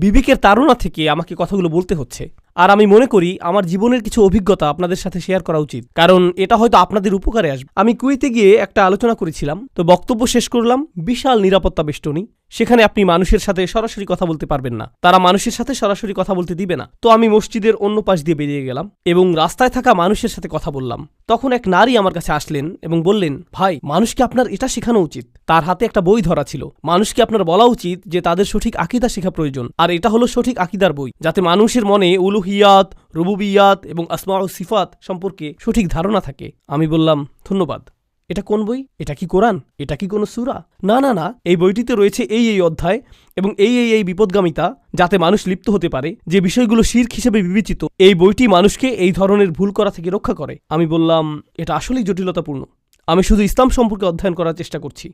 বিবেকের তাড়না থেকে আমাকে কথাগুলো বলতে হচ্ছে। আর আমি মনে করি আমার জীবনের কিছু অভিজ্ঞতা আপনাদের সাথে শেয়ার করা উচিত। কারণ এটা হয়তো আপনাদের উপকারে আসবে। আমি কুয়েতে গিয়ে একটা আলোচনা করেছিলাম, তো বক্তব্য শেষ করলাম বিশাল নিরাপত্তা বেষ্টনী। সেখানে আপনি মানুষের সাথে সরাসরি কথা বলতে পারবেন না। তারা মানুষের সাথে সরাসরি কথা বলতে দিবে না। তো আমি মসজিদের অন্য পাশ দিয়ে বেরিয়ে গেলাম এবং রাস্তায় থাকা মানুষের সাথে কথা বললাম। তখন এক নারী আমার কাছে আসলেন এবং বললেন, ভাই, মানুষকে আপনার এটা শেখানো উচিত। তার হাতে একটা বই ধরা ছিল। মানুষকে আপনার বলা উচিত যে তাদের সঠিক আকিদা শেখা প্রয়োজন। আর এটা হলো সঠিক আকিদার বই, যাতে মানুষের মনে উলুহিয়াত, রুবুবিয়াত এবং আসমা ও সিফাত সম্পর্কে সঠিক ধারণা থাকে। আমি বললাম, ধন্যবাদ। এটা কোন বই? এটা কি কোরআন? এটা কি কোনো সুরা? না না না, এই বইটিতে রয়েছে এই এই অধ্যায় এবং এই এই এই বিপদগামিতা যাতে মানুষ লিপ্ত হতে পারে, যে বিষয়গুলো শির্ক হিসেবে বিবেচিত, এই বইটি মানুষকে এই ধরনের ভুল করা থেকে রক্ষা করে। আমি বললাম, এটা আসলেই জটিলতাপূর্ণ। আমি শুধু ইসলাম সম্পর্কে অধ্যয়ন করার চেষ্টা করছি।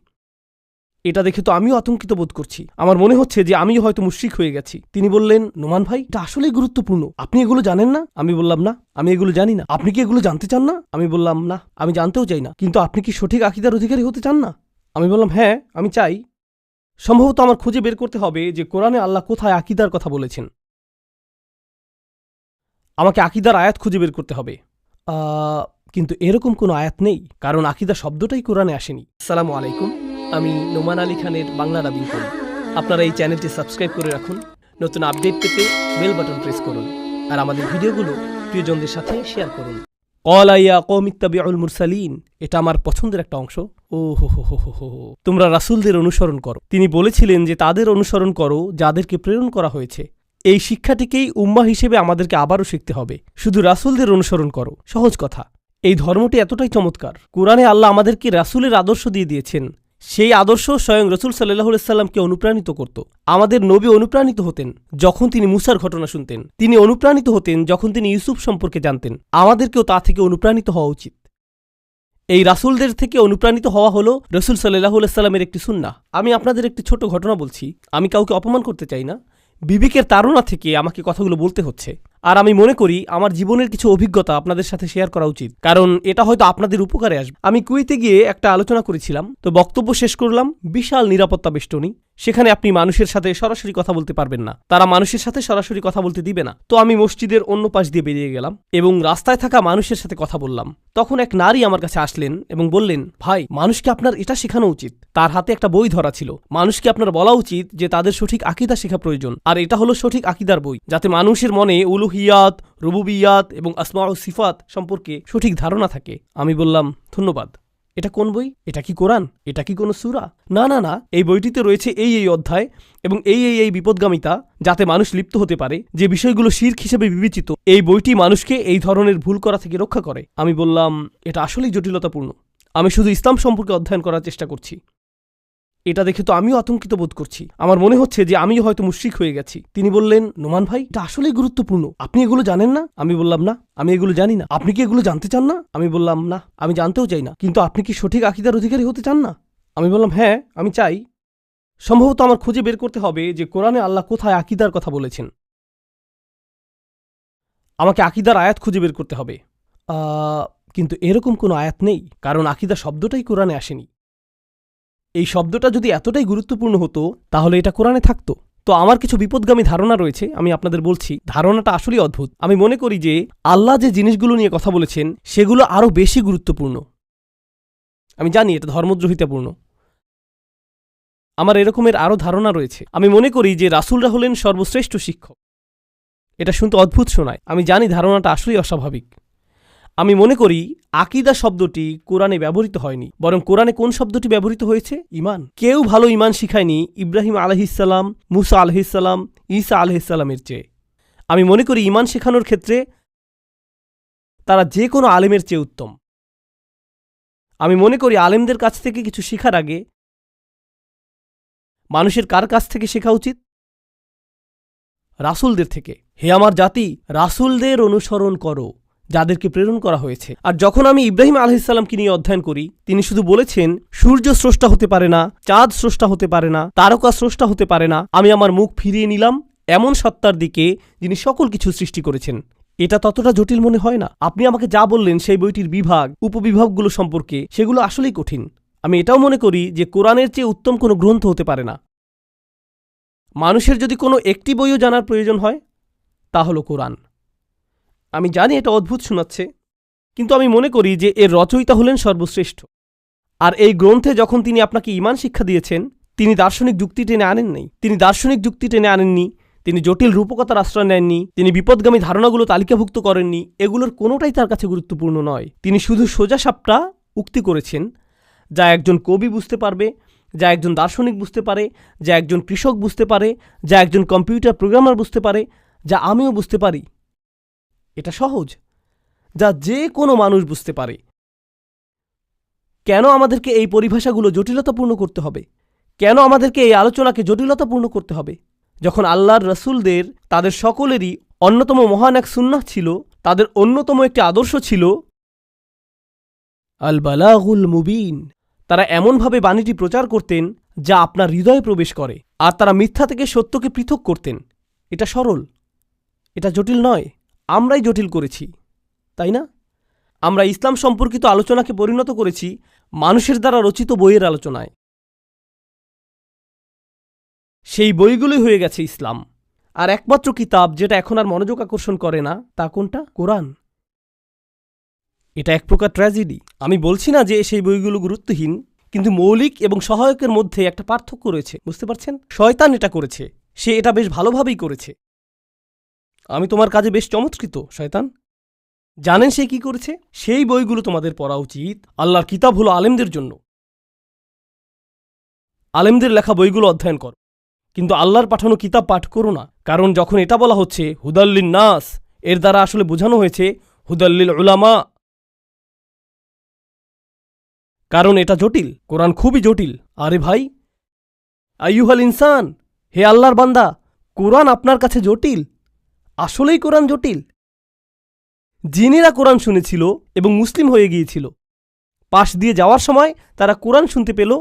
এটা দেখে তো আমিও আতঙ্কিত বোধ করছি। আমার মনে হচ্ছে যে আমিও হয়তো মুশ্রিক হয়ে গেছি। তিনি বললেন, নোমান ভাই, এটা আসলেই গুরুত্বপূর্ণ। আপনি এগুলো জানেন না? আমি বললাম, না, আমি এগুলো জানি না। আপনি কি এগুলো জানতে চান না? আমি বললাম, না, আমি জানতেও চাই না। কিন্তু আপনি কি সঠিক আকিদার অধিকারী হতে চান না? আমি বললাম হ্যাঁ আমি চাই। সম্ভবত আমার খুঁজে বের করতে হবে যে কোরআনে আল্লাহ কোথায় আকিদার কথা বলেছেন। আমাকে আকিদার আয়াত খুঁজে বের করতে হবে। কিন্তু এরকম কোনো আয়াত নেই। কারণ আকিদা শব্দটাই কোরআনে আসেনি। সালামু আলাইকুম। আমি নোমান আলী খানের বাংলা ডাবিং করি। আপনারা এই চ্যানেলটি সাবস্ক্রাইব করে রাখুন। নতুন আপডেট পেতে বেল বাটন প্রেস করুন। আর আমাদের ভিডিওগুলো প্রিয়জনদের সাথে শেয়ার করুন। কলাইয়া মুরসালিন, এটা আমার পছন্দের একটা অংশ। ও হো হো হো। তোমরা রাসূলদের অনুসরণ করো। তিনি বলেছিলেন যে তাদের অনুসরণ করো, যাদেরকে প্রেরণ করা হয়েছে। এই শিক্ষাটিকেই উম্মা হিসেবে আমাদেরকে আবারও শিখতে হবে। শুধু রাসূলদের অনুসরণ করো, সহজ কথা। এই ধর্মটি এতটাই চমৎকার। কোরআনে আল্লাহ আমাদেরকে রাসূলের আদর্শ দিয়ে দিয়েছেন। সেই আদর্শ স্বয়ং রসুল সাল্লাহ সাল্লামকে অনুপ্রাণিত করত। আমাদের নবী অনুপ্রাণিত হতেন যখন তিনি মুসার ঘটনা শুনতেন। তিনি অনুপ্রাণিত হতেন যখন তিনি ইউসুফ সম্পর্কে জানতেন। আমাদেরকেও তা থেকে অনুপ্রাণিত হওয়া উচিত। এই রাসূলদের থেকে অনুপ্রাণিত হওয়া হলো রসুল সাল্লাহ সাল্লামের একটি সুন্না আমি আপনাদের একটি ছোট ঘটনা বলছি। আমি কাউকে অপমান করতে চাই না। বিবেকের তাড়না থেকে আমাকে কথাগুলো বলতে হচ্ছে। আর আমি মনে করি আমার জীবনের কিছু অভিজ্ঞতা আপনাদের সাথে শেয়ার করা উচিত। কারণ এটা হয়তো আপনাদের উপকারে আসবে। আমি কুয়েতে গিয়ে একটা আলোচনা করেছিলাম, তো বক্তব্য শেষ করলাম বিশাল নিরাপত্তা বেষ্টনী। সেখানে আপনি মানুষের সাথে সরাসরি কথা বলতে পারবেন না। তারা মানুষের সাথে সরাসরি কথা বলতে দিবে না। তো আমি মসজিদের অন্য পাশ দিয়ে বেরিয়ে গেলাম এবং রাস্তায় থাকা মানুষের সাথে কথা বললাম। তখন এক নারী আমার কাছে আসলেন এবং বললেন, ভাই, মানুষকে আপনার এটা শেখানো উচিত। তার হাতে একটা বই ধরা ছিল। মানুষকে আপনার বলা উচিত যে তাদের সঠিক আকিদা শেখা প্রয়োজন। আর এটা হলো সঠিক আকিদার বই, যাতে মানুষের মনে উলুহিয়াত রুবুবিয়াত এবং আসমা ও সিফাত সম্পর্কে সঠিক ধারণা থাকে। আমি বললাম, ধন্যবাদ। এটা কোন বই? এটা কি কোরআন? এটা কি কোনো সুরা? না না না, এই বইটিতে রয়েছে এই এই অধ্যায় এবং এই এই এই বিপদগামিতা যাতে মানুষ লিপ্ত হতে পারে, যে বিষয়গুলো শির্ক হিসেবে বিবেচিত, এই বইটি মানুষকে এই ধরনের ভুল করা থেকে রক্ষা করে। আমি বললাম, এটা আসলেই জটিলতাপূর্ণ। আমি শুধু ইসলাম সম্পর্কে অধ্যয়ন করার চেষ্টা করছি। এটা দেখে তো আমিও আতঙ্কিত বোধ করছি। আমার মনে হচ্ছে যে আমিও হয়তো মুশ্রিক হয়ে গেছি। তিনি বললেন, নোমান ভাই, এটা আসলেই গুরুত্বপূর্ণ। আপনি এগুলো জানেন না? আমি বললাম, না, আমি এগুলো জানি না। আপনি কি এগুলো জানতে চান না? আমি বললাম, না, আমি জানতেও চাই না। কিন্তু আপনি কি সঠিক আকিদার অধিকারী হতে চান না? আমি বললাম হ্যাঁ আমি চাই। সম্ভবত আমার খুঁজে বের করতে হবে যে কোরআনে আল্লাহ কোথায় আকিদার কথা বলেছেন। আমাকে আকিদার আয়াত খুঁজে বের করতে হবে। কিন্তু এরকম কোনো আয়াত নেই। কারণ আকিদা শব্দটাই কোরআনে আসেনি। এই শব্দটা যদি এতটাই গুরুত্বপূর্ণ হতো, তাহলে এটা কোরআনে থাকতো। তো আমার কিছু বিপদগামী ধারণা রয়েছে, আমি আপনাদের বলছি, ধারণাটা আসলেই অদ্ভুত। আমি মনে করি যে, আল্লাহ যে জিনিসগুলো নিয়ে কথা বলেছেন, সেগুলো আরও বেশি গুরুত্বপূর্ণ। আমি জানি এটা ধর্মদ্রোহিতাপূর্ণ। আমার এরকমের আরও ধারণা রয়েছে। আমি মনে করি যে, রাসূলরা হলেন সর্বশ্রেষ্ঠ শিক্ষক। এটা শুনতে অদ্ভুত শোনায়। আমি জানি ধারণাটা আসলেই অস্বাভাবিক। আমি মনে করি আকিদা শব্দটি কোরআনে ব্যবহৃত হয়নি, বরং কোরআনে কোন শব্দটি ব্যবহৃত হয়েছে? ইমান। কেউ ভালো ইমান শিখায়নি ইব্রাহিম আলহিসাল্লাম মুসা আলহিসাল্লাম ঈসা আলহিসাল্লামের চেয়ে। আমি মনে করি ইমান শেখানোর ক্ষেত্রে তারা যে কোনো আলেমের চেয়ে উত্তম। আমি মনে করি আলেমদের কাছ থেকে কিছু শেখার আগে মানুষের কার কাছ থেকে শেখা উচিত? রাসূলদের থেকে। হে আমার জাতি, রাসূলদের অনুসরণ করো। যাদেরকে প্রেরণ করা হয়েছে। আর যখন আমি ইব্রাহিম আলহিসাল্লামকে নিয়ে অধ্যয়ন করি, তিনি শুধু বলেছেন, সূর্য স্রষ্টা হতে পারে না, চাঁদ স্রষ্টা হতে পারে না, তারকা স্রষ্টা হতে পারে না, আমি আমার মুখ ফিরিয়ে নিলাম, এমন সত্তার দিকে যিনি সকল কিছু সৃষ্টি করেছেন। এটা ততটা জটিল মনে হয় না। আপনি আমাকে যা বললেন সেই বইটির বিভাগ, উপবিভাগগুলো সম্পর্কে, সেগুলো আসলেই কঠিন। আমি এটাও মনে করি যে কোরআনের চেয়ে উত্তম কোনো গ্রন্থ হতে পারে না। মানুষের যদি কোনো একটি বইও জানার প্রয়োজন হয়, তা হলো কোরআন। আমি জানি এটা অদ্ভুত শোনাচ্ছে, কিন্তু আমি মনে করি যে এর রচয়িতা হলেন সর্বশ্রেষ্ঠ। আর এই গ্রন্থে যখন তিনি আপনাকে ইমান শিক্ষা দিয়েছেন, তিনি দার্শনিক যুক্তি টেনে আনেন নাই তিনি দার্শনিক যুক্তি টেনে আনেননি, তিনি জটিল রূপকতার আশ্রয় নেননি, তিনি বিপদগামী ধারণাগুলো তালিকাভুক্ত করেননি, এগুলোর কোনোটাই তার কাছে গুরুত্বপূর্ণ নয়। তিনি শুধু সোজা সাপটা উক্তি করেছেন, যা একজন কবি বুঝতে পারবে, যা একজন দার্শনিক বুঝতে পারে, যা একজন কৃষক বুঝতে পারে, যা একজন কম্পিউটার প্রোগ্রামার বুঝতে পারে, যা আমিও বুঝতে পারি। এটা সহজ, যা যে কোনো মানুষ বুঝতে পারে। কেন আমাদেরকে এই পরিভাষাগুলো জটিলতাপূর্ণ করতে হবে? কেন আমাদেরকে এই আলোচনাকে জটিলতাপূর্ণ করতে হবে? যখন আল্লাহর রসুলদের, তাদের সকলেরই অন্যতম মহান এক সুন্নাহ ছিল, তাদের অন্যতম একটি আদর্শ ছিল আল বালাগুল মুবিন। তারা এমনভাবে বাণীটি প্রচার করতেন, যা আপনার হৃদয়ে প্রবেশ করে, আর তারা মিথ্যা থেকে সত্যকে পৃথক করতেন। এটা সরল, এটা জটিল নয়। আমরাই জটিল করেছি, তাই না? আমরা ইসলাম সম্পর্কিত আলোচনাকে পরিণত করেছি মানুষের দ্বারা রচিত বইয়ের আলোচনায়। সেই বইগুলোই হয়ে গেছে ইসলাম। আর একমাত্র কিতাব যেটা এখন আর মনোযোগ আকর্ষণ করে না, তা কোনটা? কোরআন। এটা এক প্রকার ট্র্যাজেডি আমি বলছি না যে সেই বইগুলো গুরুত্বহীন, কিন্তু মৌলিক এবং সহায়কের মধ্যে একটা পার্থক্য রয়েছে, বুঝতে পারছেন? শয়তান এটা করেছে, সে এটা বেশ ভালোভাবেই করেছে। আমি তোমার কাজে বেশ চমৎকৃত, শয়তান। জানেন সে কি করেছে? সেই বইগুলো তোমাদের পড়া উচিত আল্লাহর কিতাব হলো আলেমদের জন্য। আলেমদের লেখা বইগুলো অধ্যয়ন কর। কিন্তু আল্লাহর পাঠানো কিতাব পাঠ করো না, কারণ যখন এটা বলা হচ্ছে, হুদাল্লিন নাস, এর দ্বারা আসলে বোঝানো হয়েছে, হুদাল্লিল উলামা। কারণ এটা জটিল, কোরআন খুবই জটিল। আরে ভাই, আইয়ুহাল ইনসান, হে আল্লাহর বান্দা, কোরআন আপনার কাছে জটিল আসলেই কোরআন জটিল। জিনেরা কোরআন শুনেছিল এবং মুসলিম হয়ে গিয়েছিল। পাশ দিয়ে যাওয়ার সময় তারা কোরআন শুনতে পেল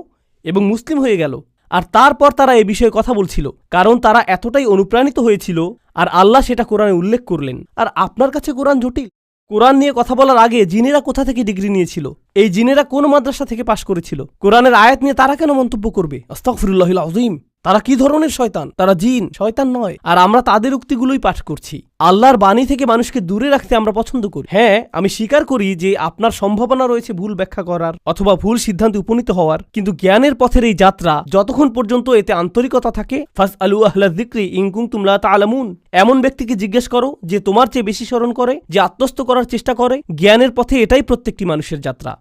এবং মুসলিম হয়ে গেল। আর তারপর তারা এ বিষয়ে কথা বলছিল, কারণ তারা এতটাই অনুপ্রাণিত হয়েছিল আর আল্লাহ সেটা কোরআনে উল্লেখ করলেন। আর আপনার কাছে কোরআন জটিল? কোরআন নিয়ে কথা বলার আগে জিনেরা কোথা থেকে ডিগ্রি নিয়েছিল? এই জিনেরা কোন মাদ্রাসা থেকে পাশ করেছিল? কোরআনের আয়াত নিয়ে তারা কেন মন্তব্য করবে? আস্তাগফিরুল্লাহ আজিম তারা কি ধরনের শয়তান? তারা জিন, শয়তান নয়। আর আমরা তাদের উক্তিগুলোই পাঠ করছি। আল্লাহর বাণী থেকে মানুষকে দূরে রাখতে আমরা পছন্দ করি। হ্যাঁ আমি স্বীকার করি যে আপনার সম্ভাবনা রয়েছে ভুল ব্যাখ্যা করার অথবা ভুল সিদ্ধান্তে উপনীত হওয়ার। কিন্তু জ্ঞানের পথের এই যাত্রা যতক্ষণ পর্যন্ত এতে আন্তরিকতা থাকে ফাস আলু আহ্লা দিক্রি ইংকুং তুমলা তালামুন এমন ব্যক্তিকে জিজ্ঞেস করো যে তোমার চেয়ে বেশি স্মরণ করে, যে আত্মস্থ করার চেষ্টা করে। জ্ঞানের পথে এটাই প্রত্যেকটি মানুষের যাত্রা।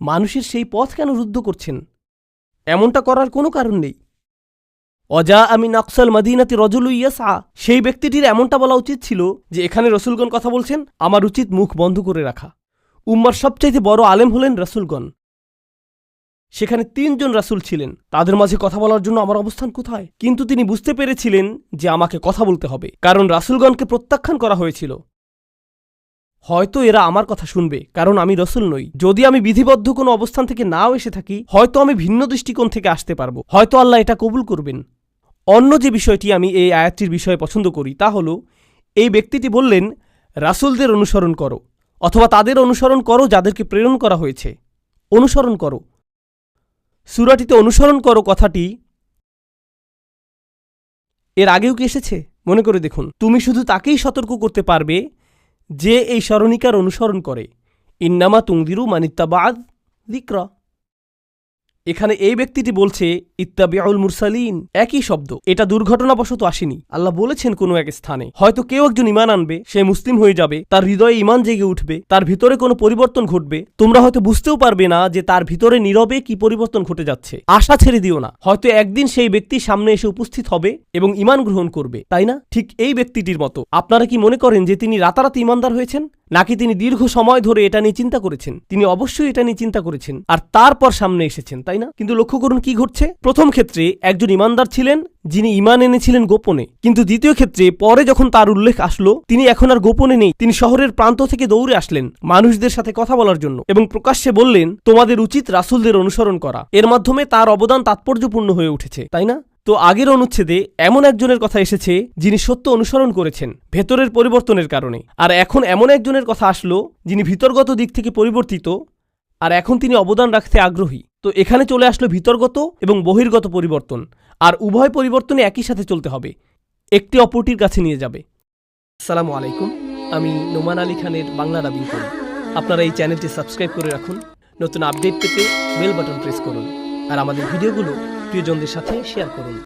মানুষের সেই পথ কেন রুদ্ধ করছেন? এমনটা করার কোনো কারণ নেই। অজা আমি নকসাল মদিনাতি রজুলু সেই ব্যক্তিটির এমনটা বলা উচিত ছিল যে এখানে রসুলগণ কথা বলছেন, আমার উচিত মুখ বন্ধ করে রাখা। উম্মার সবচাইতে বড় আলেম হলেন রসুলগণ। সেখানে তিনজন রাসুল ছিলেন। তাদের মাঝে কথা বলার জন্য আমার অবস্থান কোথায়? কিন্তু তিনি বুঝতে পেরেছিলেন যে আমাকে কথা বলতে হবে, কারণ রাসুলগণকে প্রত্যাখ্যান করা হয়েছিল। হয়তো এরা আমার কথা শুনবে, কারণ আমি রসুল নই। যদি আমি বিধিবদ্ধ কোনো অবস্থান থেকে নাও এসে থাকি, হয়তো আমি ভিন্ন দৃষ্টিকোণ থেকে আসতে পারব। হয়তো আল্লাহ এটা কবুল করবেন। অন্য যে বিষয়টি আমি এই আয়াতটির বিষয়ে পছন্দ করি, তা হল, এই ব্যক্তিটি বললেন, রাসুলদের অনুসরণ করো, অথবা তাদের অনুসরণ করো যাদেরকে প্রেরণ করা হয়েছে। অনুসরণ করো। সুরাটিতে অনুসরণ করো কথাটি এর আগেও কি এসেছে? মনে করে দেখুন। তুমি শুধু তাকেই সতর্ক করতে পারবে যে এই স্মরণিকার অনুসরণ করে। ইন্নামা তুংদিরু মানিত্তাবাদ দিক্রা এখানে এই ব্যক্তিটি বলছে, ইত্তাবিউল মুরসালিন। একই শব্দ। এটা দুর্ঘটনাবশত আসেনি। আল্লাহ বলেছেন কোনো এক স্থানে, হয়তো কেউ একজন ইমান আনবে, সে মুসলিম হয়ে যাবে, তার হৃদয়ে ইমান জেগে উঠবে, তার ভিতরে কোনো পরিবর্তন ঘটবে। তোমরা হয়তো বুঝতেও পারবে না যে তার ভিতরে নীরবে কি পরিবর্তন ঘটে যাচ্ছে। আশা ছেড়ে দিও না। হয়তো একদিন সেই ব্যক্তি সামনে এসে উপস্থিত হবে এবং ইমান গ্রহণ করবে। তাই না? ঠিক এই ব্যক্তিটির মতো। আপনারা কি মনে করেন যে তিনি রাতারাতি ইমানদার হয়েছেন? নাকি তিনি দীর্ঘ সময় ধরে এটা নিয়ে চিন্তা করেছেন? তিনি অবশ্যই এটা নিয়ে চিন্তা করেছেন। আর তারপর সামনে এসেছেন। তাই না? কিন্তু লক্ষ্য করুন কি ঘটছে। প্রথম ক্ষেত্রে একজন ইমানদার ছিলেন, যিনি ইমান এনেছিলেন গোপনে। কিন্তু দ্বিতীয় ক্ষেত্রে পরে যখন তার উল্লেখ আসলো, তিনি এখন আর গোপনে নেই। তিনি শহরের প্রান্ত থেকে দৌড়ে আসলেন মানুষদের সাথে কথা বলার জন্য এবং প্রকাশ্যে বললেন, তোমাদের উচিত রাসুলদের অনুসরণ করা। এর মাধ্যমে তার অবদান তাৎপর্যপূর্ণ হয়ে উঠেছে, তাই না? তো আগের অনুচ্ছেদে এমন একজনের কথা এসেছে, যিনি সত্য অনুসরণ করেছেন, ভেতরের পরিবর্তনের কারণে। আর এখন এমন একজনের কথা আসলো, যিনি ভিতরগত দিক থেকে পরিবর্তিত, আর এখন তিনি অবদান রাখতে আগ্রহী। তো এখানে চলে আসলো ভিতর্গত এবং বহির্গত পরিবর্তন। আর উভয় পরিবর্তনে একই সাথে চলতে হবে। একটি অপরটির কাছে নিয়ে যাবে। সালামু আলাইকুম, আমি নোমান আলী খানের বাংলা ডাবিং করি। আপনারা এই চ্যানেলটি সাবস্ক্রাইব করে রাখুন। নতুন আপডেট পেতে বেল বাটন প্রেস করুন। আর আমাদের ভিডিওগুলো প্রিয়জনদের সাথে শেয়ার করুন।